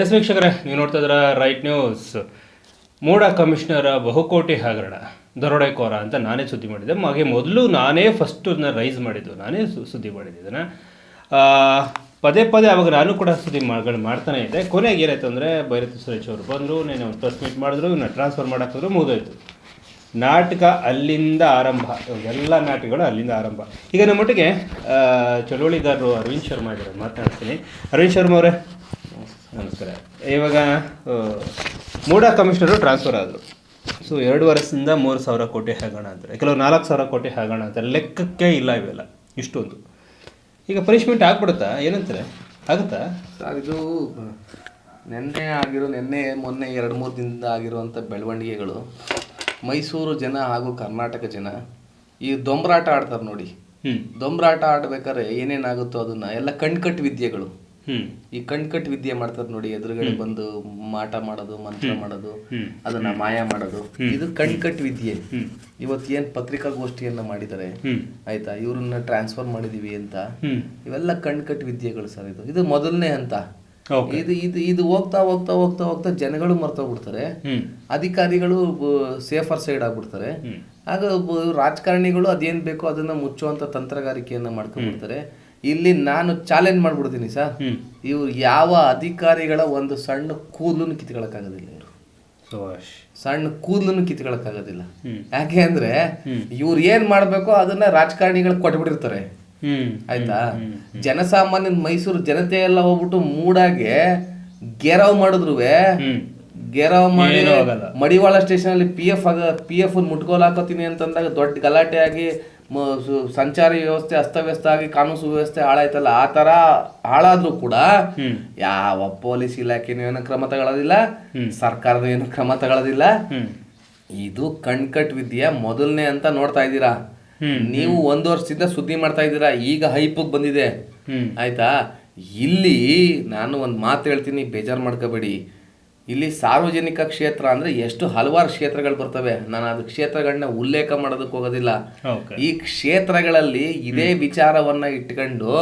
S ವೀಕ್ಷಕರೇ, ನೀವು ನೋಡ್ತಾ ಇದ್ದೀರಾ ರೈಟ್ ನ್ಯೂಸ್. ಮೂಡ ಕಮಿಷನರ್ ಬಹುಕೋಟಿ ಹಗರಣ ದರೋಡೆಕೋರ ಅಂತ ನಾನೇ ಸುದ್ದಿ ಮಾಡಿದ್ದೆ. ಹಾಗೆ ಮೊದಲು ನಾನೇ ಫಸ್ಟು ರೈಸ್ ಮಾಡಿದ್ದು, ನಾನೇ ಸುದ್ದಿ ಮಾಡಿದ್ದಿದ್ದನ್ನು ಪದೇ ಪದೇ ಅವಾಗ ನಾನು ಕೂಡ ಸುದ್ದಿ ಮಾಡ್ಗಳು ಮಾಡ್ತಾನೆ ಇದ್ದೆ. ಕೊನೆಗೆ ಏನಾಯ್ತು ಅಂದರೆ ಭೈರತಿ ಸುರೇಶ್ ಅವರು ಬಂದರು ನೇನೆ ಒಂದು ಪ್ರೆಸ್ ಮೀಟ್ ಮಾಡಿದ್ರು ಇವನ್ನ ಟ್ರಾನ್ಸ್ಫರ್ ಮಾಡೋಕ್ಕಾದ್ರು ಮುಗಿದೋಯ್ತು. ನಾಟಕ ಅಲ್ಲಿಂದ ಆರಂಭ, ಎಲ್ಲ ನಾಟಕಗಳು ಅಲ್ಲಿಂದ ಆರಂಭ. ಈಗ ನಮ್ಮ ಮಟ್ಟಿಗೆ ಚಳುವಳಿಗಾರರು ಅರವಿಂದ್ ಶರ್ಮಾ ಇದ್ದಾರೆ, ಮಾತನಾಡ್ತೀನಿ. ಅರವಿಂದ್ ಶರ್ಮಾ ಅವರೇ ನಮಸ್ಕಾರ. ಇವಾಗ ಮೂಡಾ ಕಮಿಷನರು ಟ್ರಾನ್ಸ್ಫರ್ ಆದರು. ಸೊ ಎರಡು ವರ್ಷದಿಂದ ಮೂರು ಸಾವಿರ ಕೋಟಿ ಹಾಗೋಣ ಅಂತಾರೆ ಕೆಲವರು ನಾಲ್ಕು ಸಾವಿರ ಕೋಟಿ ಹಾಗೋಣ ಅಂತಾರೆ ಲೆಕ್ಕಕ್ಕೆ ಇಲ್ಲ ಇವೆಲ್ಲ. ಇಷ್ಟೊಂದು. ಈಗ ಪನಿಷ್ಮೆಂಟ್ ಆಗ್ಬಿಡುತ್ತಾ? ಏನಂತಾರೆ? ಆಗುತ್ತಾ? ಸರ್ ಇದು ನಿನ್ನೆ ಆಗಿರೋ ನಿನ್ನೆ ಮೊನ್ನೆ ಎರಡು ಮೂರು ದಿನದಿಂದ ಆಗಿರುವಂಥ ಬೆಳವಣಿಗೆಗಳು. ಮೈಸೂರು ಜನ ಹಾಗೂ ಕರ್ನಾಟಕ ಜನ ಈ ದೊಂಬರಾಟ ಆಡ್ತಾರೆ ನೋಡಿ. ಹ್ಞೂ ದೊಂಬರಾಟ ಆಡ್ಬೇಕಾದ್ರೆ ಏನೇನಾಗುತ್ತೋ ಅದನ್ನು ಎಲ್ಲ ಕಣ್ಕಟ್ಟು ವಿದ್ಯೆಗಳು. ಈ ಕಣ್ಕಟ್ ವಿದ್ಯೆ ಮಾಡ್ತಾರೆ ನೋಡಿ ಎದುರುಗಡೆ ಬಂದು ಮಾಟ ಮಾಡೋದು ಮಂತ್ರ ಮಾಡೋದು ಅದನ್ನ ಮಾಯ ಮಾಡೋದು ಇದು ಕಣ್ಕಟ್ ವಿದ್ಯೆ. ಇವತ್ತು ಏನ್ ಪತ್ರಿಕಾಗೋಷ್ಠಿಯನ್ನ ಮಾಡಿದ್ದಾರೆ ಹ್ಞೂ ಆಯ್ತಾ? ಇವ್ರನ್ನ ಟ್ರಾನ್ಸ್ಫರ್ ಮಾಡಿದೀವಿ ಅಂತ. ಇವೆಲ್ಲ ಕಣ್ಕಟ್ ವಿದ್ಯೆಗಳು ಸರ್ ಇದು. ಇದು ಮೊದಲನೇ ಹಂತ. ಓಕೆ ಇದು ಇದು ಇದು ಹೋಗ್ತಾ ಹೋಗ್ತಾ ಹೋಗ್ತಾ ಹೋಗ್ತಾ ಜನಗಳು ಮರ್ತೋಗ್ಬಿಡ್ತಾರೆ ಅಧಿಕಾರಿಗಳು ಸೇಫರ್ ಸೈಡ್ ಆಗ್ಬಿಡ್ತಾರೆ. ಆಗ ರಾಜಕಾರಣಿಗಳು ಅದೇನ್ ಬೇಕೋ ಅದನ್ನ ಮುಚ್ಚುವಂತ ತಂತ್ರಗಾರಿಕೆಯನ್ನ ಮಾಡ್ಕೊಂಡ್ಬಿಡ್ತಾರೆ. ಇಲ್ಲಿ ನಾನು ಚಾಲೆಂಜ್ ಮಾಡ್ಬಿಡ್ತೀನಿ ಸರ್. ಇವ್ರು ಯಾವ ಅಧಿಕಾರಿಗಳ ಒಂದು ಸಣ್ಣ ಕೂದಲನ್ನು ಕಿತ್ಕೊಳಕ್ಕಾಗೋದಿಲ್ಲ ಇವರು. ಸಣ್ಣ ಕೂದಲನ್ನು ಕಿತ್ಕೊಳಕ್ಕಾಗೋದಿಲ್ಲ. ಯಾಕೆ ಅಂದ್ರೆ ಇವ್ರು ಏನ್ ಮಾಡ್ಬೇಕು ಅದನ್ನ ರಾಜಕಾರಣಿಗಳು ಕೊಟ್ಬಿಟ್ಟಿರ್ತಾರೆ. ಆಯ್ತಾ? ಜನಸಾಮಾನ್ಯ ಮೈಸೂರು ಜನತೆ ಎಲ್ಲ ಹೋಗ್ಬಿಟ್ಟು ಮೂಡಾಗೆ ಗೆರವ್ ಮಾಡಿದ್ರುವೆ. ಹ್ಞೂ ಗೆರವ್ ಮಾಡಿ ಮಡಿವಾಳ ಸ್ಟೇಷನ್ ಅಲ್ಲಿ ಪಿ ಎಫ್ ಆಗ ಪಿ ಎಫ್ ಮುಟ್ಕೋಲ್ ಹಾಕೋತೀನಿ ಅಂತಂದಾಗ ದೊಡ್ಡ ಗಲಾಟೆ ಆಗಿ ಸಂಚಾರಿ ವ್ಯವಸ್ಥೆ ಅಸ್ತವ್ಯಸ್ತ ಆಗಿ ಕಾನೂನು ಸುವ್ಯವಸ್ಥೆ ಹಾಳಾಯ್ತಲ್ಲ ಆ ತರ ಹಾಳಾದ್ರೂ ಕೂಡ ಯಾವ ಪೊಲೀಸ್ ಇಲಾಖೆನೂ ಏನು ಕ್ರಮ ತಗೊಳ್ಳೋದಿಲ್ಲ ಸರ್ಕಾರದ ಏನು ಕ್ರಮ ತಗೊಳ್ಳೋದಿಲ್ಲ ಇದು ಕಣ್ಕಟ್ ವಿದ್ಯೆ ಮೊದಲನೇ ಅಂತ ನೋಡ್ತಾ ಇದ್ದೀರಾ? ನೀವು ಒಂದು ವರ್ಷದಿಂದ ಸುದ್ದಿ ಮಾಡ್ತಾ ಇದ್ದೀರಾ ಈಗ ಹೈಪ್ ಬಂದಿದೆ. ಆಯ್ತಾ? ಇಲ್ಲಿ ನಾನು ಒಂದು ಮಾತು ಹೇಳ್ತೀನಿ ಬೇಜಾರು ಮಾಡ್ಕೋಬೇಡಿ. ಇಲ್ಲಿ ಸಾರ್ವಜನಿಕ ಕ್ಷೇತ್ರ ಅಂದ್ರೆ ಎಷ್ಟು ಹಲವಾರು ಕ್ಷೇತ್ರಗಳು ಬರ್ತವೆ. ನಾನು ಅದು ಕ್ಷೇತ್ರಗಳನ್ನ ಉಲ್ಲೇಖ ಮಾಡೋದಕ್ಕೆ ಹೋಗೋದಿಲ್ಲ. ಈ ಕ್ಷೇತ್ರಗಳಲ್ಲಿ ಇದೇ ವಿಚಾರವನ್ನ ಇಟ್ಕೊಂಡು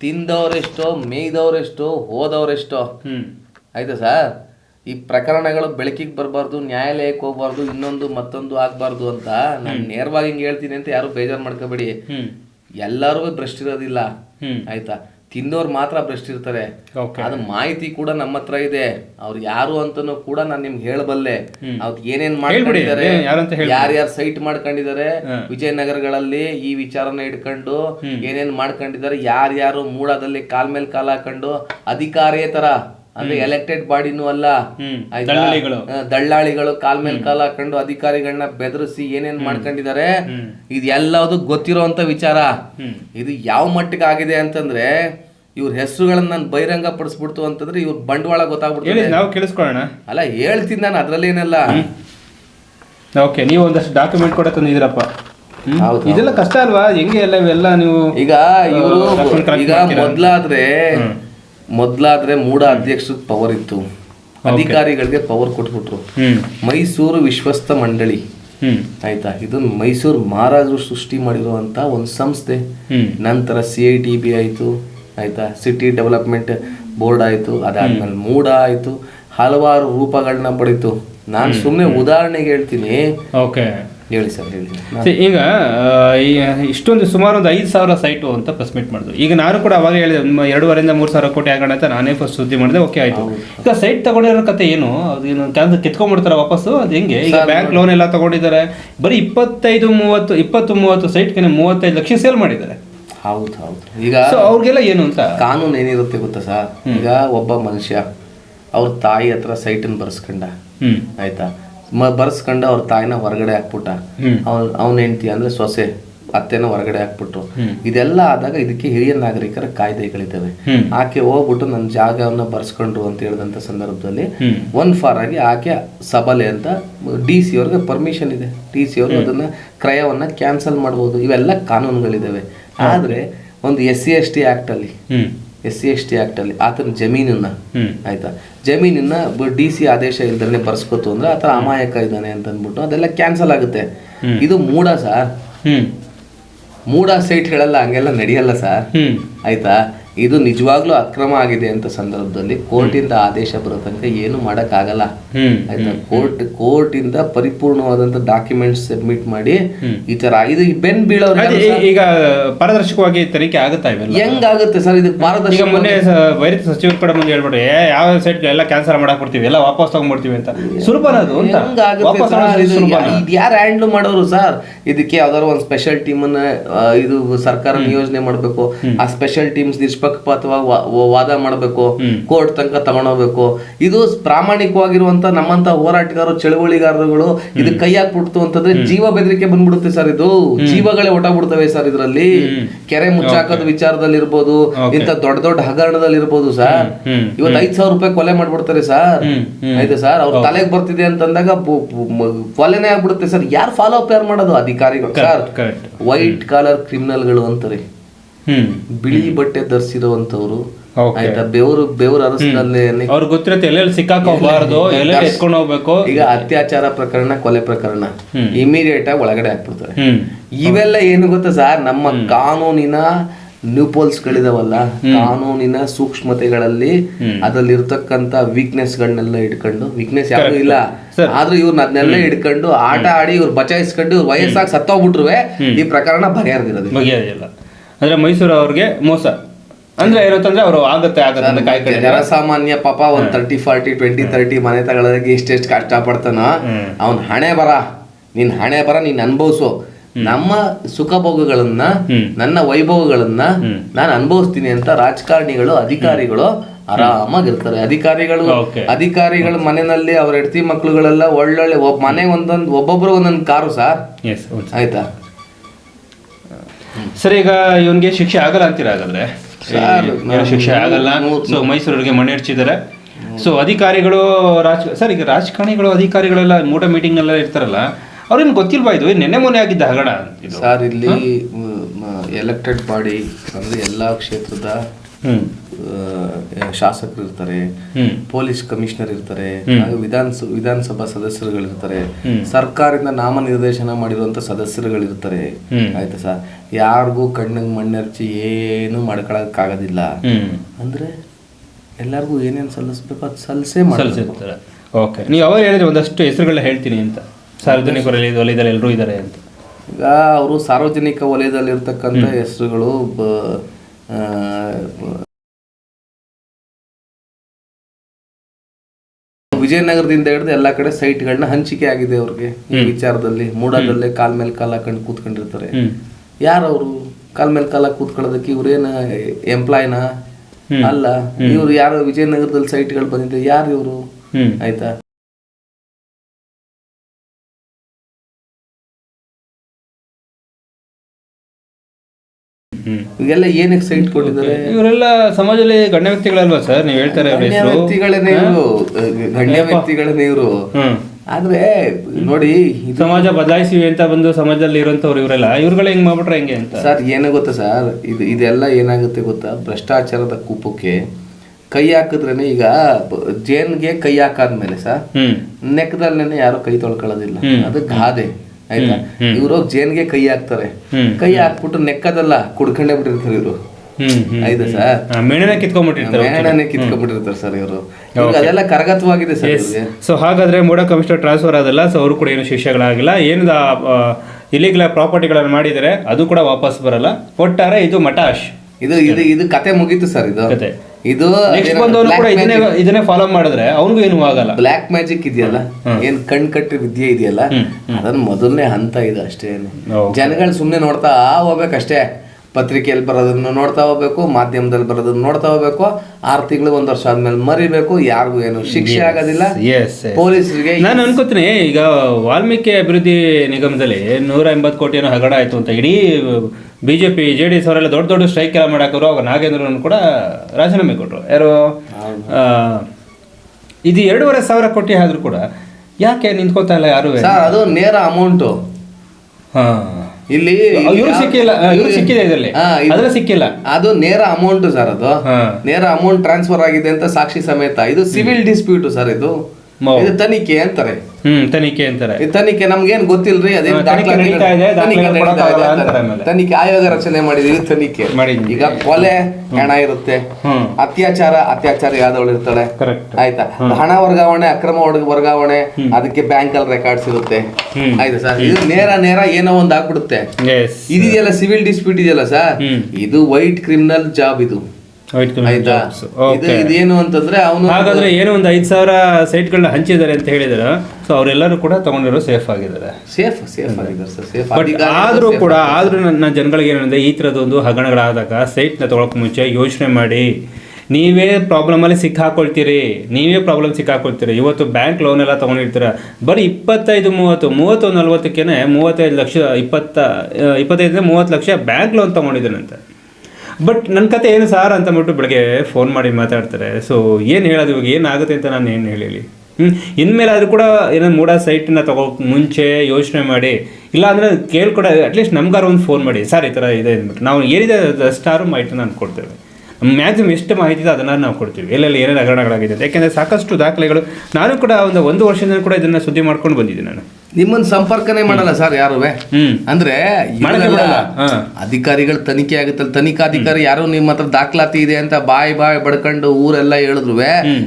ತಿಂದವರೆಷ್ಟೋ ಮೇಯ್ದವರೆಷ್ಟೋ ಹೋದವರೆಷ್ಟೋ. ಆಯ್ತಾ ಸರ್? ಈ ಪ್ರಕರಣಗಳು ಬೆಳಕಿಗೆ ಬರಬಾರ್ದು ನ್ಯಾಯಾಲಯಕ್ಕೆ ಹೋಗ್ಬಾರ್ದು ಇನ್ನೊಂದು ಮತ್ತೊಂದು ಆಗ್ಬಾರ್ದು ಅಂತ ನಾನು ನೇರವಾಗಿ ಹಿಂಗೆ ಹೇಳ್ತೀನಿ ಅಂತ ಯಾರು ಬೇಜಾರು ಮಾಡ್ಕೋಬೇಡಿ. ಎಲ್ಲರಿಗೂ ಭ್ರಷ್ಟಿರೋದಿಲ್ಲ. ಆಯ್ತಾ? ತಿನ್ನೋರು ಮಾತ್ರ ಭ್ರಷ್ಟ ಇರ್ತಾರೆ. ಅದು ಮಾಹಿತಿ ಕೂಡ ನಮ್ಮ ಹತ್ರ ಇದೆ. ಅವ್ರು ಯಾರು ಅಂತನೂ ಕೂಡ ನಾನು ನಿಮ್ಗೆ ಹೇಳಬಲ್ಲೆ. ಅವ್ರು ಏನೇನ್ ಮಾಡ್ಕೊಂಡಿದ್ದಾರೆ. ಯಾರ್ಯಾರು ಸೈಟ್ ಮಾಡ್ಕೊಂಡಿದ್ದಾರೆ ವಿಜಯನಗರಗಳಲ್ಲಿ ಈ ವಿಚಾರನ ಇಟ್ಕೊಂಡು ಏನೇನ್ ಮಾಡ್ಕೊಂಡಿದ್ದಾರೆ ಯಾರ್ಯಾರು ಮೂಡದಲ್ಲಿ ಕಾಲ್ ಮೇಲೆ ಕಾಲ್ ಹಾಕೊಂಡು ಅಧಿಕಾರೇತರ ಅಂದ್ರೆ ಎಲೆಕ್ಟೆಡ್ ಬಾಡಿನೂ ಅಲ್ಲ. ಆಯ್ತಾ? ದಳ್ಳಾಳಿಗಳು. ಆ, ದಳ್ಳಾಳಿಗಳು ಕಾಲ್ ಮೇಲೆ ಕಾಲ್ ಹಾಕೊಂಡು ಅಧಿಕಾರಿಗಳನ್ನ ಬೆದರಿಸಿ ಏನೇನ್ ಮಾಡ್ಕೊಂಡಿದ್ದಾರೆ? ಇದೆಲ್ಲದು ಗೊತ್ತಿರೋಂತ ವಿಚಾರ. ಇದು ಯಾವ ಮಟ್ಟಿಗೆ ಆಗಿದೆ ಅಂತಂದ್ರೆ ಇವ್ರ ಹೆಸರುಗಳನ್ನ ನಾನು ಬಹಿರಂಗ ಪಡಿಸ್ಬಿಡ್ತು ಅಂತಂದ್ರೆ ಇವ್ರ ಬಂಡವಾಳ ಹೇಳಿ ಗೊತ್ತಾಗ್ಬಿಡ್ತದೆ ನಾವು ಕೇಳಿಸ್ಕೊಳ್ಳೋಣ. ಅಲ್ಲ ಹೇಳ್ತೀನಿ ನಾನು ಅದ್ರಲ್ಲೇನಲ್ಲ ಓಕೆ ನೀವು ಒಂದಷ್ಟು ಡಾಕ್ಯುಮೆಂಟ್ ಕೂಡ ತಂದಿದ್ದೀರಪ್ಪ. ಹ್ಮ್? ಹೌದು, ಇದೆಲ್ಲ ಕಷ್ಟ ಅಲ್ವಾ? ಹೆಂಗೆ ಎಲ್ಲ ಇವೆಲ್ಲ ನೀವು ಈಗ ಇವರು document collect ಈಗ ಮಾಡ್ತೀರಾ? ಮೊದ್ಲಾದ್ರೆ ಮೊದ್ಲಾದ್ರೆ ಮೂಡ ಅಧ್ಯಕ್ಷರ ಪವರ್ ಇತ್ತು. ಅಧಿಕಾರಿಗಳಿಗೆ ಪವರ್ ಕೊಟ್ಬಿಟ್ರು. ಮೈಸೂರು ವಿಶ್ವಸ್ತ ಮಂಡಳಿ. ಆಯ್ತಾ? ಇದು ಮೈಸೂರು ಮಹಾರಾಜರು ಸೃಷ್ಟಿ ಮಾಡಿರುವಂತ ಒಂದು ಸಂಸ್ಥೆ. ನಂತರ ಸಿ ಐ ಟಿ ಬಿ ಆಯಿತು. ಆಯ್ತಾ? ಸಿಟಿ ಡೆವಲಪ್ಮೆಂಟ್ ಬೋರ್ಡ್ ಆಯಿತು. ಅದಾದ್ಮೇಲೆ ಮೂಡ ಆಯಿತು. ಹಲವಾರು ರೂಪಗಳನ್ನ ಪಡೀತು ನಾನು ಸುಮ್ಮನೆ ಉದಾಹರಣೆಗೆ ಹೇಳ್ತೀನಿ. ಹೇಳಿ ಸರ್ ಹೇಳಿ. ಈಗ ಇಷ್ಟೊಂದು ಸುಮಾರು ಒಂದು ಐದು ಸಾವಿರ ಸೈಟು ಅಂತ ಪ್ರೆಸ್ ಮೀಟ್ ಮಾಡಿದ್ರು. ಈಗ ನಾನು ಕೂಡ ಅವಾಗ ಹೇಳಿದೆ ಒಂದು ಎರಡೂವರೆಯಿಂದ ಮೂರು ಸಾವಿರ ಕೋಟಿ ಆಗೋಣ ಅಂತ ನಾನೇ ಫಸ್ಟ್ ಸುದ್ದಿ ಮಾಡಿದೆ ಓಕೆ ಆಯಿತು. ಈಗ ಸೈಟ್ ತಗೊಂಡಿರೋ ಕತೆ ಏನು? ಅದೇನು ಕೆಲಸ ಕಿತ್ಕೊಂಡ್ಬಿಡ್ತಾರೆ ವಾಪಸ್ಸು? ಅದು ಹೆಂಗೆ? ಈಗ ಬ್ಯಾಂಕ್ ಲೋನ್ ಎಲ್ಲ ತಗೊಂಡಿದ್ದಾರೆ. ಬರೀ ಇಪ್ಪತ್ತೈದು ಮೂವತ್ತು ಇಪ್ಪತ್ತು ಮೂವತ್ತು ಸೈಟ್ಗೆ ಮೂವತ್ತೈದು ಲಕ್ಷ ಸೇಲ್ ಮಾಡಿದ್ದಾರೆ. ಹೌದು ಹೌದು. ಈಗ ಸೊ ಅವ್ರಿಗೆಲ್ಲ ಏನು ಅಂತ? ಕಾನೂನು ಏನಿರುತ್ತೆ ಗೊತ್ತಾ ಸರ್? ಈಗ ಒಬ್ಬ ಮನುಷ್ಯ ಅವ್ರ ತಾಯಿ ಹತ್ರ ಸೈಟನ್ನು ಬರ್ಸ್ಕೊಂಡ. ಹ್ಮ್. ಆಯ್ತಾ? ಮ ಬರ್ಸ್ಕೊಂಡು ಅವ್ರ ತಾಯಿನ ಹೊರಗಡೆ ಹಾಕ್ಬಿಟ್ಟ. ಅವ್ನ ಅವನ ಹೆಂಡತಿ ಅಂದ್ರೆ ಸೊಸೆ ಅತ್ತೆನ ಹೊರಗಡೆ ಹಾಕ್ಬಿಟ್ರು. ಇದೆಲ್ಲ ಆದಾಗ ಇದಕ್ಕೆ ಹಿರಿಯ ನಾಗರಿಕರ ಕಾಯ್ದೆಗಳಿದ್ದಾವೆ. ಆಕೆ ಹೋಗ್ಬಿಟ್ಟು ನನ್ನ ಜಾಗವನ್ನ ಬರ್ಸ್ಕೊಂಡ್ರು ಅಂತ ಹೇಳಿದಂತ ಸಂದರ್ಭದಲ್ಲಿ. ಒನ್ ಫಾರ್ ಆಗಿ ಆಕೆ ಸಬಲೆ ಅಂತ ಡಿ ಸಿ ಅವ್ರಿಗೆ ಪರ್ಮಿಷನ್ ಇದೆ. ಡಿ ಸಿ ಅವ್ರಿಗೆ ಅದನ್ನ ಕ್ರಯವನ್ನ ಕ್ಯಾನ್ಸಲ್ ಮಾಡ್ಬೋದು. ಇವೆಲ್ಲ ಕಾನೂನುಗಳಿದ್ದಾವೆ. ಆದ್ರೆ ಒಂದು S C S T act ಅಲ್ಲಿ ಹ್ಮ್. S C S T act ಅಲ್ಲಿ ಆತನ ಜಮೀನನ್ನ ಹ್ಮ್. ಆಯ್ತಾ? ಜಮೀನನ್ನ ಡಿ ಸಿ ಆದೇಶ ಇಲ್ದೇ ಬರ್ಸ್ಕೊತು ಅಂದ್ರೆ ಆತ ಅಮಾಯಕ ಇದ್ದಾನೆ ಅಂತ ಅಂದ್ಬಿಟ್ಟು ಅದೆಲ್ಲ ಕ್ಯಾನ್ಸಲ್ ಆಗುತ್ತೆ. ಇದು ಮೂಡ ಸರ್. ಹ್ಮ್. ಸೈಟ್ ಹೇಳಲ್ಲ ಹಂಗೆಲ್ಲ ನಡೆಯಲ್ಲ ಸರ್. ಹ್ಮ್. ಆಯ್ತಾ? ಇದು ನಿಜವಾಗ್ಲೂ ಅಕ್ರಮ ಆಗಿದೆ ಅಂತ ಸಂದರ್ಭದಲ್ಲಿ ಕೋರ್ಟಿಂದ ಆದೇಶ ಬರೋ ತನಕ ಏನು ಆಗಲ್ಲ ಹ್ಮ್ ಆಯ್ತಾ? ಕೋರ್ಟ್ ಕೋರ್ಟ್ ಇಂದ ಪರಿಪೂರ್ಣವಾದಂತ ಡಾಕ್ಯುಮೆಂಟ್ಸ್ ಸಬ್ಮಿಟ್ ಮಾಡಿ ಈ ತರ ಇದು ಬೆನ್ ಬೀಳೋ ಈಗ ಪಾರದರ್ಶಕವಾಗಿ ತನಿಖೆ ಆಗುತ್ತಾ ಇವೆಲ್ಲ? ಹೆಂಗಾಗುತ್ತೆ ಸರ್ ಇದು ಪಾರದರ್ಶಕ ಮೊನ್ನೆ ಸ- ಸಚಿವರು ಕಡೆ ಮುಂದೆ ಹೇಳ್ಬಿಟ್ರೆ ಏ, ಯಾವ ಸೈಟ್ ಎಲ್ಲ ಕ್ಯಾನ್ಸಲ್ ಮಾಡಕ್ ಬಿಡ್ತೀವಿ ಎಲ್ಲ ವಾಪಸ್ ತಗೊಂಡ್ಬಿಡ್ತೀವಿ ಅಂತ. ಸುಲಭನ ಅದು? ಇದು? ಯಾರು ಹ್ಯಾಂಡ್ಲ್ ಮಾಡೋರು ಸರ್? ಇದಕ್ಕೆ ಯಾವ್ದಾದ್ರು ಒಂದು ಸ್ಪೆಷಲ್ ಟೀಮ್ ಅನ್ನ ಇದು ಸರ್ಕಾರ ನಿಯೋಜನೆ ಮಾಡಬೇಕು. ಆ ಸ್ಪೆಷಲ್ ಟೀಮ್ಸ್ ನಿಷ್ಪಕ್ಷಪಾತವಾಗಿ ವಾ- ವಾ- ವಾದ ಮಾಡಬೇಕು ಕೋರ್ಟ್ ತನಕ ತಗೊಂಡೋಗ್ಬೇಕು. ಇದು ಪ್ರಾಮಾಣಿಕವಾಗಿರುವಂತ ನಮ್ಮಂತ ಹೋರಾಟಗಾರರು ಚಳವಳಿಗಾರರುಗಳು ಇದು ಕೈ ಹಾಕ್ಬಿಡ್ತು ಅಂತಂದ್ರೆ ಜೀವ ಬೆದರಿಕೆ ಬಂದ್ಬಿಡುತ್ತೆ ಸರ್ ಇದು. ಜೀವಗಳೇ ಬಿಡ್ತವೆ ಸರ್ ಇದರಲ್ಲಿ. ಕೆರೆ ಮುಚ್ಚಾಕದ ವಿಚಾರದಲ್ಲಿ ಇರ್ಬೋದು ಇಂತ ದೊಡ್ಡ ದೊಡ್ಡ ಹಗರಣದಲ್ಲಿ ಇರ್ಬೋದು ಸರ್. ಇವತ್ತು ಐದ್ ಸಾವಿರ ರೂಪಾಯಿ ಕೊಲೆ ಮಾಡ್ಬಿಡ್ತಾರೆ ಸರ್. ಆಯ್ತಾ ಸರ್? ಅವ್ರ ತಲೆಗೆ ಬರ್ತಿದೆ ಅಂತಂದಾಗ ಕೊಲೆನೇ ಆಗ್ಬಿಡುತ್ತೆ ಸರ್. ಯಾರು ಫಾಲೋ ಅಪ್ ಯಾರು ಮಾಡೋದು? ಅಧಿಕಾರಿಗಳು. ಸರ್ ವೈಟ್ ಕಾಲರ್ ಕ್ರಿಮಿನಲ್ಗಳು ಅಂತಾರೆ. ಬಿಳಿ ಬಟ್ಟೆ ಧರಿಸಿರುವಂತವ್ರು. ಆಯ್ತಾ? ಬೆವರು ಬೆವರು ಅರಸದಲ್ಲಿ ಅವ್ರಿಗೆ ಗೊತ್ತಿರುತ್ತೆ ಎಲ್ಲೆಲ್ಲಿ ಸಿಕ್ಕಾಕೋಬಾರ್ದು ಎಲ್ಲೆಲ್ಲಿ ಎತ್ಕೊಂಡು ಹೋಗ್ಬೇಕು. ಈಗ ಅತ್ಯಾಚಾರ ಪ್ರಕರಣ ಕೊಲೆ ಪ್ರಕರಣ. ಇಮಿಡಿಯೇಟ್ ಆಗಿ ಒಳಗಡೆ ಹಾಕ್ಬಿಡ್ತಾರೆ ಇವೆಲ್ಲ ಏನು ಗೊತ್ತಾ ಸರ್? ನಮ್ಮ ಕಾನೂನಿನ ನ್ಯೂಪೋಲ್ಸ್ ಗಳಿದಾವಲ್ಲ ಕಾನೂನಿನ ಸೂಕ್ಷ್ಮತೆಗಳಲ್ಲಿ ಅದ್ರಲ್ಲಿ ಇರ್ತಕ್ಕಂತ ವೀಕ್ನೆಸ್ ಗಳನ್ನೆಲ್ಲ ಇಟ್ಕೊಂಡು ವೀಕ್ನೆಸ್ ಯಾರು ಇಲ್ಲ. ಆದ್ರೂ ಇವ್ರನ್ನ ಅದನ್ನೆಲ್ಲ ಇಟ್ಕೊಂಡು ಆಟ ಆಡಿ ಇವ್ರು ಬಚಾಯಿಸ್ಕೊಂಡು ಇವ್ರು ವಯಸ್ಸಾಗಿ ಸತ್ತೋಗ್ಬಿಟ್ರುವೆ ಈ ಪ್ರಕರಣ ಬಗೆಹರಿದಿರೋದು ಅಂದ್ರೆ ಮೈಸೂರು ಅವ್ರಿಗೆ ಮೋಸ. ಅಂದ್ರೆ ಏನಂತಂದ್ರೆ ಅವರು ಆಗುತ್ತೆ ಆಗುತ್ತೆ ಅಂತ ಕಾಯ್ಕೊಂಡು ಜನಸಾಮಾನ್ಯ ಪಾಪ ಒಂದ್ ತರ್ಟಿ ಫಾರ್ಟಿ ಟ್ವೆಂಟಿ ತರ್ಟಿ ಮನೆ ತಗೊಳ್ಳೋದಕ್ಕೆ ಎಷ್ಟೆಷ್ಟು ಕಷ್ಟ ಪಡ್ತಾನ ಅವ್ನ್ ಹಣೆ ಬರ. ನಿನ್ ಹಣೆ ಬರ ನೀನ್ ಅನ್ಭವಿಸು. ನಮ್ಮ ಸುಖ ಭೋಗಗಳನ್ನ ನನ್ನ ವೈಭವಗಳನ್ನ ನಾನು ಅನುಭವಿಸ್ತೀನಿ ಅಂತ ರಾಜಕಾರಣಿಗಳು ಅಧಿಕಾರಿಗಳು ಆರಾಮಾಗಿರ್ತಾರೆ. ಅಧಿಕಾರಿಗಳು. ಅಧಿಕಾರಿಗಳ ಮನೆಯಲ್ಲಿ ಅವ್ರ ಹೆಡ್ತಿ ಮಕ್ಳುಗಳೆಲ್ಲ ಒಳ್ಳೊಳ್ಳೆ ಮನೆ ಒಂದೊಂದು ಒಬ್ಬೊಬ್ರು ಒಂದೊಂದು ಕಾರು ಸರ್. ಆಯ್ತಾ? ಸರ್ ಈಗ ಇವನಿಗೆ ಶಿಕ್ಷೆ ಆಗಲ್ಲ ಅಂತೀರಾ ಹಾಗಾದ್ರೆ? ಏನು ಶಿಕ್ಷೆ ಆಗಲ್ಲ. ಸೊ ಮೈಸೂರಿಗೆ ಮಣ್ಣೆ ಹಚ್ಚಿದ್ದಾರೆ ಸೊ ಅಧಿಕಾರಿಗಳು ರಾಜ ಸರ್ ಈಗ ರಾಜಕಾರಣಿಗಳು ಅಧಿಕಾರಿಗಳೆಲ್ಲ ಮೂಟ ಮೀಟಿಂಗ್ ಎಲ್ಲ ಇರ್ತಾರಲ್ಲ ಅವ್ರೇನು ಗೊತ್ತಿಲ್ವಾ ಇದು? ನಿನ್ನೆ ಮೊನ್ನೆ ಆಗಿದ್ದ ಹಗರಣ ಸರ್ ಇಲ್ಲಿ ಎಲೆಕ್ಟೆಡ್ ಬಾಡಿ ಅಂದ್ರೆ ಎಲ್ಲಾ ಕ್ಷೇತ್ರದ ಶಾಸಕರು ಇರ್ತಾರೆ ಪೊಲೀಸ್ ಕಮಿಷನರ್ ಇರ್ತಾರೆ ಹಾಗೆ ವಿಧಾನಸ ವಿಧಾನಸಭಾ ಸದಸ್ಯರುಗಳಿರ್ತಾರೆ. ಸರ್ಕಾರದಿಂದ ನಾಮನಿರ್ದೇಶನ ಮಾಡಿರುವಂತ ಸದಸ್ಯರುಗಳಿರ್ತಾರೆ. ಇರ್ತಾರೆ ಆಯ್ತಾ ಸರ್ ಯಾರಿಗೂ ಕಣ್ಣಿಗೆ ಮಣ್ಣೆರ್ಚಿ ಏನು ಮಾಡ್ಕೊಳಕ್ಕಾಗೋದಿಲ್ಲ. ಅಂದ್ರೆ ಎಲ್ಲರಿಗೂ ಏನೇನು ಸಲ್ಲಿಸ್ಬೇಕು ಅದು ಸಲ್ಲಿಸೇ ಮಾಡ್ತಾರೆ ಸಲ್ಲಿಸಿರ್ತಾರೆ. ಓಕೆ ನೀವು ಅವರು ಹೇಳಿದ್ರೆ ಒಂದಷ್ಟು ಹೆಸರುಗಳನ್ನ ಹೇಳ್ತೀನಿ ಅಂತ. ಸಾರ್ವಜನಿಕ ವಲಯದಲ್ಲಿ ಎಲ್ಲರೂ ಇದ್ದಾರೆ ಅಂತ. ಈಗ ಅವರು ಸಾರ್ವಜನಿಕ ವಲಯದಲ್ಲಿ ಇರ್ತಕ್ಕಂಥ ಹೆಸರುಗಳು ವಿಜಯನಗರದಿಂದ ಹಿಡಿದು ಎಲ್ಲಾ ಕಡೆ ಸೈಟ್ಗಳನ್ನ ಹಂಚಿಕೆ ಆಗಿದೆ ಅವ್ರಿಗೆ. ಈ ವಿಚಾರದಲ್ಲಿ ಮೂಡಾದಲ್ಲೇ ಕಾಲ್ ಮೇಲೆ ಕಾಲ ಹಾಕೊಂಡು ಕೂತ್ಕೊಂಡಿರ್ತಾರೆ. ಯಾರವರು ಕಾಲ್ ಮೇಲೆ ಕಾಲ ಕೂತ್ಕೊಳ್ಳೋದಕ್ಕೆ ಇವ್ರೇನ ಎಂಪ್ಲಾಯ್ನ? ಅಲ್ಲ ಇವ್ರು ಯಾರು ವಿಜಯನಗರದಲ್ಲಿ ಸೈಟ್ಗಳು ಬಂದಿದೆ ಯಾರು ಇವರು? ಆಯ್ತಾ? ಇವೆಲ್ಲ ಏನಕ್ಕೆ ಸೈಟ್ ಕೊಟ್ಟಿದ್ದಾರೆ? ಇವರೆಲ್ಲ ಸಮಾಜದಲ್ಲಿ ಗಣ್ಯ ವ್ಯಕ್ತಿಗಳಲ್ವಾ ಸರ್? ನೀವು ಹೇಳ್ತಾರೆ ಗಣ್ಯ ವ್ಯಕ್ತಿಗಳನ್ನೇ ಇವರು. ಗಣ್ಯ ವ್ಯಕ್ತಿಗಳನ್ನೇ ಇವರು. ಆದ್ರೆ ನೋಡಿ ಸಮಾಜ ಬದಲಾಯಿಸಿವಿ ಅಂತ ಬಂದು ಸಮಾಜದಲ್ಲಿ ಇರುವಂತವ್ರು ಇವರೆಲ್ಲ ಇವ್ರುಗಳು ಹೆಂಗ್ ಮಾಡ್ಬಿಟ್ರೆ ಹೆಂಗೆ ಅಂತ? ಸರ್ ಏನೋ ಗೊತ್ತಾ ಸರ್? ಇದು ಇದೆಲ್ಲ ಏನಾಗುತ್ತೆ ಗೊತ್ತಾ? ಭ್ರಷ್ಟಾಚಾರದ ಕೂಪಕ್ಕೆ ಕೈ ಹಾಕಿದ್ರೇನೆ ಈಗ ಜೇನ್ಗೆ ಕೈ ಹಾಕಾದ್ಮೇಲೆ ಸರ್ ನೆಕ್ಕದಲ್ಲೇನೆ ಯಾರು ಕೈ ತೊಳ್ಕೊಳ್ಳೋದಿಲ್ಲ. ಅದಕ್ಕೆ ಅದು ಗಾದೆ. ಆಯ್ತಾ? ಇವರು ಜೇನ್ಗೆ ಕೈ ಹಾಕ್ತಾರೆ. ಕೈ ಹಾಕ್ಬಿಟ್ಟು ನೆಕ್ಕದಲ್ಲ ಕುಡ್ಕೊಂಡೇ ಬಿಟ್ಟಿರ್ತಾರೆ ಇವರು. ಆಯ್ತಾ ಸರ್? ಮೇಣನೆ ಕಿತ್ಕೊಂಡ್ಬಿಟ್ಟಿರ್ತಾರೆ ಮೇಣನೆ ಕಿತ್ಕೊಂಡ್ಬಿಟ್ಟಿರ್ತಾರೆ ಸರ್ ಇವರು. ಅದೆಲ್ಲ ಕರಗತವಾಗಿದೆ ಸರ್ ಸೊ ಹಾಗಾದ್ರೆ ಮೂಡ ಕಮಿಷನರ್ ಟ್ರಾನ್ಸ್ಫರ್ ಆದಲ್ಲ ಸೊ ಅವರು ಕೂಡ ಏನು ಶಿಕ್ಷೆಗಳಾಗಿಲ್ಲ. ಏನು ಇಲ್ಲಿಗಲ ಪ್ರಾಪರ್ಟಿಗಳನ್ನು ಮಾಡಿದರೆ ಅದು ಕೂಡ ವಾಪಸ್ ಬರಲ್ಲ. ಒಟ್ಟಾರೆ ಇದು ಮಟಾಶ್. ಇದು ಇದು ಇದು ಕತೆ ಮುಗೀತು ಸರ್ ಇದು. ಕತೆ. ಇದು ನೆಕ್ಸ್ಟ್ ಬಂದವನು ಕೂಡ ಇದನ್ನೇ ಇದನ್ನೇ ಫಾಲೋ ಮಾಡಿದ್ರೆ ಅವನಿಗೂ ಏನು ಆಗಲ್ಲ. ಬ್ಲ್ಯಾಕ್ ಮ್ಯಾಜಿಕ್ ಇದೆಯಲ್ಲ? ಏನ್ ಕಣ್ ಕಟ್ಟಿ ವಿದ್ಯೆ ಇದೆಯಲ್ಲ? ಅದನ್ನ ಮೊದಲನೇ ಹಂತ ಇದು ಅಷ್ಟೇ. ಜನಗಳು ಸುಮ್ನೆ ನೋಡ್ತಾ ಹೋಗ್ಬೇಕಷ್ಟೇ. ಪತ್ರಿಕೆಯಲ್ಲಿ ಬರೋದನ್ನು ನೋಡ್ತಾ ಹೋಗ್ಬೇಕು ಮಾಧ್ಯಮದಲ್ಲಿ ಬರೋದನ್ನು ನೋಡ್ತಾ ಹೋಗ್ಬೇಕು ಆರು ತಿಂಗಳು ಒಂದು ವರ್ಷ ಆದ್ಮೇಲೆ ಮರಿಬೇಕು ಯಾರಿಗೂ ಏನು ಶಿಕ್ಷೆ ಆಗೋದಿಲ್ಲ. ಎಸ್ ಪೊಲೀಸರಿಗೆ ನಾನು ಅನ್ಕೋತೀನಿ ಈಗ ವಾಲ್ಮೀಕಿ ಅಭಿವೃದ್ಧಿ ನಿಗಮದಲ್ಲಿ ನೂರ ಎಂಬತ್ತು ಕೋಟಿ ಏನೋ ಹಗಡ ಆಯ್ತು ಅಂತ ಇಡೀ B J P J D S ಅವರೆಲ್ಲ ದೊಡ್ಡ ದೊಡ್ಡ ಸ್ಟ್ರೈಕ್ ಎಲ್ಲ ಮಾಡಾಕರು ಅವಾಗ ನಾಗೇಂದ್ರನ್ ಕೂಡ ರಾಜೀನಾಮೆ ಕೊಟ್ಟರು ಯಾರು? ಇದು ಎರಡೂವರೆ ಸಾವಿರ ಕೋಟಿ ಆದರೂ ಕೂಡ ಯಾಕೆ ನಿಂತ್ಕೋತಾ ಇಲ್ಲ ಯಾರು? ಅದು ನೇರ ಅಮೌಂಟು ಹಾ. ಇಲ್ಲಿ ಇವ್ರು ಸಿಕ್ಕಿಲ್ಲ ಇವ್ರು ಸಿಕ್ಕಿದೆ ಇದರಲ್ಲಿ. ಅದ್ರ ಸಿಕ್ಕಿಲ್ಲ. ಅದು ನೇರ ಅಮೌಂಟ್ ಸರ್ ಅದು. ನೇರ ಅಮೌಂಟ್ ಟ್ರಾನ್ಸ್ಫರ್ ಆಗಿದೆ ಅಂತ ಸಾಕ್ಷಿ ಸಮೇತ. ಇದು ಸಿವಿಲ್ ಡಿಸ್ಪ್ಯೂಟ್ ಸರ್ ಇದು. ಇದು ತನಿಖೆ ಅಂತಾರೆ. ಹ್ಮ್ ತನಿಖೆ ಅಂತಾರೆ. ಈ ತನಿಖೆ ನಮ್ಗೇನ್ ಗೊತ್ತಿಲ್ರಿ? ಅದೇ ತನಿಖೆ ದಾಖಲಾತಿಗಳು- ನಡೀತಾ ಇದೆ, ತನಿಖೆ ದಾಖಲೆಗಳು ನಡೀತಾ ಇದೆ ಕೊಡಕ್ಕಾಗಲ್ಲ ಅಂತಾರೆ. ಅಂತಾರೆ. ಆಮೇಲೆ. ತನಿಖೆ ಆಯೋಗ ರಚನೆ ಮಾಡಿದೀವಿ ತನಿಖೆ. ಮಾಡಿದ್ವಿ. ಈಗ ಕೊಲೆ ಹಣ ಇರುತ್ತೆ. ಹ್ಮ್. ಅತ್ಯಾಚಾರ ಅತ್ಯಾಚಾರ ಯಾವ್ದವಳು ಇರ್ತಾಳೆ. ಕರೆಕ್ಟ್ ಆಯ್ತಾ? ಹಣ ವರ್ಗಾವಣೆ ಅಕ್ರಮ ವರ್ಗ- ವರ್ಗಾವಣೆ ಅದಕ್ಕೆ ಬ್ಯಾಂಕ್ ಅಲ್ಲಿ ರೆಕಾರ್ಡ್ಸ್ ಇರುತ್ತೆ. ಹ್ಮ್. ಆಯ್ತಾ ಸರ್? ಇದು ನೇರ ನೇರ ಏನೋ ಒಂದ್ ಆಗ್ಬಿಡುತ್ತೆ. ಎಸ್ ಇದೆಯಲ್ಲ ಸಿವಿಲ್ ಡಿಸ್ಪ್ಯೂಟ್ ಇದೆಯಲ್ಲ ಸರ್? ಹ್ಮ್. ಇದು ವೈಟ್ ಕ್ರಿಮಿನಲ್ ಜಾಬ್ ಇದು. ಆಯ್ತಾ ಇದು ಇದೇನು ಅಂತಂದ್ರೆ ಅವನು ಹಾಗಾದ್ರೆ ಏನೋ ಒಂದು ಐದು ಸಾವಿರ ಸೈಟ್ಗಳನ್ನ ಹಂಚಿದ್ದಾರೆ ಅಂತ ಹೇಳಿದಾರೆ. ಸೊ ಅವರೆಲ್ಲರೂ ಕೂಡ ತಗೊಂಡಿರೋ ಸೇಫ್ ಆಗಿದ್ದಾರೆ. ಸೇಫ್ ಸೇಫ್ ಆಗಿದ್ದಾರೆ ಸರ್ ಸೇಫ್. ಬಟ್ ಆದ್ರೂ ಕೂಡ ಆದ್ರೂ ನನ್ನ ಜನಗಳಿಗೆ ಏನಂದ್ರೆ ಈ ಥರದೊಂದು ಹಗರಣಗಳಾದಾಗ ಸೈಟ್ನ ತೊಗೊಳಕ್ ಮುಂಚೆ ಯೋಚನೆ ಮಾಡಿ. ನೀವೇ ಪ್ರಾಬ್ಲಮಲ್ಲಿ ಸಿಕ್ಕಾಕೊಳ್ತೀರಿ. ನೀವೇ ಪ್ರಾಬ್ಲಮ್ ಸಿಕ್ಕಾಕೊಳ್ತೀರಿ. ಇವತ್ತು ಬ್ಯಾಂಕ್ ಲೋನ್ ಎಲ್ಲ ತೊಗೊಂಡಿರ್ತೀರ. ಬರೀ ಇಪ್ಪತ್ತೈದು ಮೂವತ್ತು ಮೂವತ್ತು ನಲ್ವತ್ತಕ್ಕೇನೆ ಮೂವತ್ತೈದು ಲಕ್ಷ ಇಪ್ಪತ್ತ ಇಪ್ಪತ್ತೈದರಿಂದ ಮೂವತ್ತು ಲಕ್ಷ ಬ್ಯಾಂಕ್ ಲೋನ್ ತೊಗೊಂಡಿದ್ದಾನಂತೆ. ಬಟ್ ನನ್ನ ಕತೆ ಏನು ಸಾರ್ ಅಂತ ಅಂದ್ಬಿಟ್ಟು ಬೆಳಗ್ಗೆ ಫೋನ್ ಮಾಡಿ ಮಾತಾಡ್ತಾರೆ. ಸೊ ಏನು ಹೇಳೋದು ಇವಾಗ? ಏನಾಗುತ್ತೆ ಅಂತ ನಾನು ಏನು ಹೇಳಿ ಹ್ಞೂ ಇನ್ಮೇಲೆ ಆದರೂ ಕೂಡ ಏನೋ ಮೂಡ ಸೈಟನ್ನ ತಗೋ ಮುಂಚೆ ಯೋಚನೆ ಮಾಡಿ. ಇಲ್ಲ ಅಂದರೆ ಕೇಳ್ಕೊಡ ಅಟ್ಲೀಸ್ಟ್ ನಮ್ಗಾರು ಒಂದು ಫೋನ್ ಮಾಡಿ. ಸರ್ ಈ ಥರ ಇದೆ ಅಂದ್ಬಿಟ್ಟು. ನಾವು ಏನಿದೆ ಅಷ್ಟಾರು ಮಾಹಿತಿನ ನಾನು ಕೊಡ್ತೇವೆ. ಮ್ಯಾಕ್ಸಿಮಮ್ ಎಷ್ಟು ಮಾಹಿತಿ ಇದೆ ಅದನ್ನು ನಾವು ಕೊಡ್ತೀವಿ. ಎಲ್ಲೆಲ್ಲಿ ಏನೇನು ಹಗರಣಗಳಾಗಿದೆ ಯಾಕೆಂದರೆ ಸಾಕಷ್ಟು ದಾಖಲೆಗಳು. ನಾನು ಕೂಡ ಒಂದು ಒಂದು ವರ್ಷದಿಂದ ಕೂಡ ಇದನ್ನು ಸುದ್ದಿ ಮಾಡ್ಕೊಂಡು ಬಂದಿದ್ದೀನಿ ನಾನು. ನಿಮ್ಮನ್ನ ಸಂಪರ್ಕನೇ ಮಾಡಲ್ಲ ಸರ್ ಯಾರುವೆ? ಅಂದ್ರೆ ಇವ್ರೆಲ್ಲ. ಅಧಿಕಾರಿಗಳು ತನಿಖೆ ಆಗುತ್ತಲ್ಲ ತನಿಖಾಧಿಕಾರಿ ಯಾರು ನಿಮ್ಮ ಹತ್ರ ದಾಖಲಾತಿ ಇದೆ ಅಂತ ಬಾಯಿ ಬಾಯಿ ಬಡ್ಕೊಂಡು ಊರೆಲ್ಲ ಹೇಳಿದ್ರು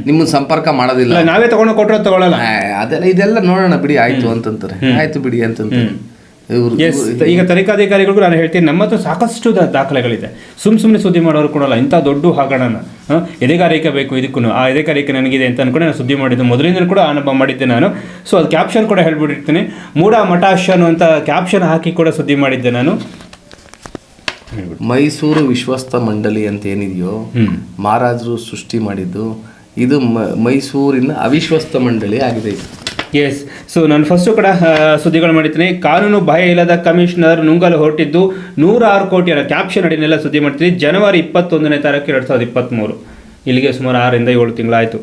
ನಿಮ್ಮನ್ನ ಸಂಪರ್ಕ ಮಾಡೋದಿಲ್ಲ. ನಾವೇ ತಗೊಂಡು ಕೊಟ್ಟರೆ ತಗೊಳ್ಳಲ್ಲ ಅದೆಲ್ಲ ಇದೆಲ್ಲ ನೋಡೋಣ ಬಿಡಿ. ಆಯ್ತು ಅಂತಂತಾರೆ. ಆಯ್ತು ಬಿಡಿ ಅಂತಂತಾರೆ. ಈಗ ತನಿಖಾಧಿಕಾರಿಗಳಿಗೂ ನಾನು ಹೇಳ್ತೀನಿ ನಮ್ಮ ಹತ್ರ ಸಾಕಷ್ಟು ದಾಖಲೆಗಳಿದೆ. ಸುಮ್ ಸುಮ್ಮನೆ ಸುದ್ದಿ ಮಾಡೋರು ಕೊಡಲ್ಲ ಇಂಥ ದೊಡ್ಡ ಹಗರಣನ ಎದೆಗಾರಿಕೆ ಬೇಕು ಇದಕ್ಕೂ ಆ ಎದೆಗಾರಿಕೆ ನನಗಿದೆ ಅಂತ ಅನ್ಕೊಂಡು ನಾನು ಸುದ್ದಿ ಮಾಡಿದ್ದು. ಮೊದಲಿಂದಲೂ ಕೂಡ ಅನುಭವ ಮಾಡಿದ್ದೆ ನಾನು. ಸೊ ಅದು ಕ್ಯಾಪ್ಷನ್ ಕೂಡ ಹೇಳ್ಬಿಟ್ಟಿರ್ತೀನಿ. ಮೂಡ ಮಟಾಶ್ ಅಂತ ಕ್ಯಾಪ್ಷನ್ ಹಾಕಿ ಕೂಡ ಸುದ್ದಿ ಮಾಡಿದ್ದೆ ನಾನು. ಮೈಸೂರು ವಿಶ್ವಸ್ತ ಮಂಡಳಿ ಅಂತ ಏನಿದೆಯೋ ಮಹಾರಾಜರು ಸೃಷ್ಟಿ ಮಾಡಿದ್ದು ಇದು ಮೈಸೂರಿನ ಅವಿಶ್ವಸ್ತ ಮಂಡಳಿ ಆಗಿದೆ. ಎಸ್ ಸೊ ನಾನು ಫಸ್ಟು ಕೂಡ ಸುದ್ದಿಗಳು ಮಾಡಿದ್ದೀನಿ. ಕಾನೂನು ಭಯ ಇಲ್ಲದ ಕಮಿಷನರ್ ನುಂಗಲು ಹೊರಟಿದ್ದು ನೂರಾರು ಅನ್ನೋ ಕ್ಯಾಪ್ಷನ್ ಅಡಿನೆಲ್ಲ ಸುದ್ದಿ ಮಾಡ್ತೀನಿ ಜನವರಿ ಇಪ್ಪತ್ತೊಂದನೇ ತಾರೀಕು ಎರಡು ಸಾವಿರದ ಇಪ್ಪತ್ತ್ಮೂರು ಇಲ್ಲಿಗೆ ಸುಮಾರು ಆರರಿಂದ ಏಳು ತಿಂಗಳಾಯಿತು.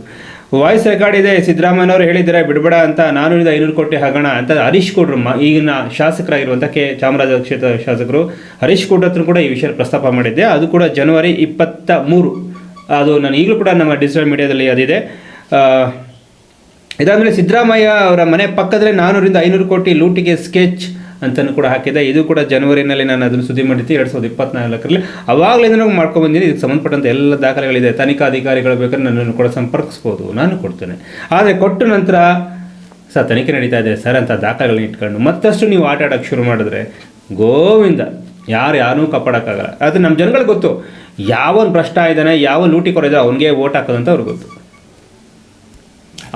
ವಾಯ್ಸ್ ರೆಕಾರ್ಡ್ ಇದೆ. ಸಿದ್ದರಾಮಯ್ಯನವರು ಹೇಳಿದ್ದಾರೆ, ಬಿಡಬೇಡ ಅಂತ ನಾನೂರಿಂದ ಐನೂರು ಕೋಟಿ ಹಗಣ ಅಂತ ಹರೀಶ್ ಕೊಡ್ರು ಈಗಿನ ಶಾಸಕರಾಗಿರುವಂಥ ಕೆ. ಚಾಮರಾಜ ಕ್ಷೇತ್ರ ಶಾಸಕರು. ಹರೀಶ್ ಕೋಟ್ ಹತ್ರ ಕೂಡ ಈ ವಿಷಯ ಪ್ರಸ್ತಾಪ ಮಾಡಿದ್ದೆ. ಅದು ಕೂಡ ಜನವರಿ ಇಪ್ಪತ್ತ ಮೂರು. ಅದು ನಾನು ಈಗಲೂ ಕೂಡ ನಮ್ಮ ಡಿಜಿಟಲ್ ಮೀಡಿಯಾದಲ್ಲಿ ಅದಿದೆ. ಇದಾದಮೇಲೆ ಸಿದ್ದರಾಮಯ್ಯ ಅವರ ಮನೆ ಪಕ್ಕದಲ್ಲೇ ನಾನ್ನೂರಿಂದ ಐನೂರು ಕೋಟಿ ಲೂಟಿಗೆ ಸ್ಕೆಚ್ ಅಂತಲೂ ಕೂಡ ಹಾಕಿದೆ. ಇದು ಕೂಡ ಜನವರಿನಲ್ಲಿ ನಾನು ಅದನ್ನು ಸುದ್ದಿ ಮಾಡಿದ್ದೆ. ಎರಡು ಸಾವಿರದ ಇಪ್ಪತ್ನಾಲ್ಕರಲ್ಲಿ. ಅವಾಗಲಿಂದ ನಾವು ಮಾಡ್ಕೊಂಡ್ಬಂದಿನಿ ಇದಕ್ಕೆ ಸಂಬಂಧಪಟ್ಟಂತೆ ಎಲ್ಲ ದಾಖಲೆಗಳಿದೆ. ತನಿಖಾ ಅಧಿಕಾರಿಗಳು ಬೇಕಾದ್ರೆ ನನ್ನನ್ನು ಕೂಡ ಸಂಪರ್ಕಿಸ್ಬೋದು. ನಾನು ಕೊಡ್ತೇನೆ. ಆದರೆ ಕೊಟ್ಟ ನಂತರ ಸರ್, ತನಿಖೆ ನಡೀತಾ ಇದೆ. ಸರ್ ಅಂತ ದಾಖಲೆಗಳನ್ನ ಇಟ್ಕೊಂಡು ಮತ್ತಷ್ಟು ನೀವು ಆಟ ಆಡೋಕ್ಕೆ ಶುರು ಮಾಡಿದ್ರೆ ಗೋವಿಂದ ಯಾರು ಯಾರನ್ನೂ ಕಾಪಾಡೋಕ್ಕಾಗಲ್ಲ. ಅದು ನಮ್ಮ ಜನಗಳಿಗೆ ಗೊತ್ತು. ಯಾವನ್ ಭ್ರಷ್ಟ ಇದ್ದಾನೆ ಯಾವ ಲೂಟಿ ಕೊರಿದೆ ಅವನಿಗೆ ಓಟ್ ಹಾಕೋದಂತ ಅವ್ರಿಗೆ ಗೊತ್ತು.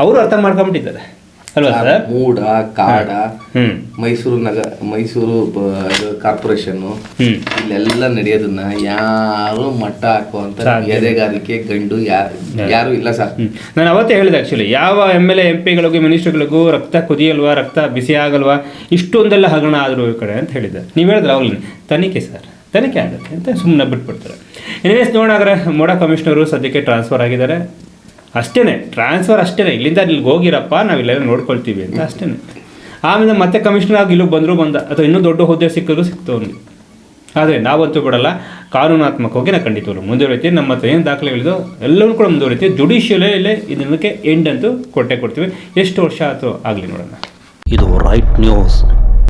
ಅವರು ಅರ್ಥ ಮಾಡ್ಕೊಂಬಿಟ್ಟಿದ್ದಾರೆ. ಅಲ್ವಾ ಸರ್? ಮೂಡ ಕಾಡ ಮೈಸೂರು ನಗರ ಮೈಸೂರು ಕಾರ್ಪೊರೇಷನ್ ಇಲ್ಲೆಲ್ಲ ನಡೆಯೋದನ್ನ ಯಾರು ಮಟ್ಟ ಹಾಕುವಂತ ಎದೆಗಾರಿಕೆ ಗಂಡು ಯಾರು ಯಾರು ಇಲ್ಲ ಸರ್. ನಾನು ಅವತ್ತೇ ಹೇಳಿದೆ ಆ್ಯಕ್ಚುಲಿ ಯಾವ ಎಂ ಎಲ್ ಎ ಎಂ ಪಿಗಳಿಗೂ ಮಿನಿಸ್ಟರ್ಗಳಿಗೂ ರಕ್ತ ಕುದಿಯಲ್ವಾ ರಕ್ತ ಬಿಸಿ ಆಗಲ್ವಾ ಇಷ್ಟೊಂದೆಲ್ಲ ಹಗರಣ ಆದರೂ ಈ ಕಡೆ ಅಂತ ಹೇಳಿದ್ದೆ. ನೀವು ಹೇಳಿದ್ರೆ ಅವ್ಲಿ ತನಿಖೆ ಸರ್. ತನಿಖೆ ಆಗುತ್ತೆ ಅಂತ ಸುಮ್ಮನೆ ಬಿಟ್ಬಿಡ್ತಾರೆ. ಎನಿವೇಸ್ ನೋಡಾದ್ರೆ ಮೋಡ ಕಮಿಷನರು ಸದ್ಯಕ್ಕೆ ಟ್ರಾನ್ಸ್ಫರ್ ಆಗಿದ್ದಾರೆ. ಅಷ್ಟೇ ಟ್ರಾನ್ಸ್ಫರ್ ಅಷ್ಟೇ ಇಲ್ಲಿಂದ ಇಲ್ಲಿಗೆ ಹೋಗಿರಪ್ಪ ನಾವು ಇಲ್ಲೆಲ್ಲ ನೋಡ್ಕೊಳ್ತೀವಿ ಅಂತ ಅಷ್ಟೇ ಆಮೇಲೆ ಮತ್ತೆ ಕಮಿಷನರ್ ಆಗಿ ಇಲ್ಲಿಗೆ ಬಂದರೂ ಬಂದ, ಅಥವಾ ಇನ್ನೂ ದೊಡ್ಡ ಹುದ್ದೆ ಸಿಕ್ಕಿದ್ರು ಸಿಕ್ತು ಅವ್ನಿಗೆ. ಆದರೆ ನಾವಂತೂ ಬಿಡಲ್ಲ, ಕಾನೂನಾತ್ಮಕವಾಗಿ ನಾವು ಮುಂದೆ ಮುಂದುವರಿತೀವಿ, ನಮ್ಮ ಹತ್ರ ಏನು ದಾಖಲೆಗಳಿದೋ ಎಲ್ಲವೂ ಕೂಡ ಮುಂದುವರಿತೀವಿ. ಜುಡಿಷಿಯಲೇ ಇದಕ್ಕೆ ಎಂಡ್ ಅಂತೂ ಕೊಟ್ಟೆ ಕೊಡ್ತೀವಿ. ಎಷ್ಟು ವರ್ಷ ಆಯಿತು ಆಗಲಿ ನೋಡೋಣ. ಇದು ರೈಟ್ ನ್ಯೂಸ್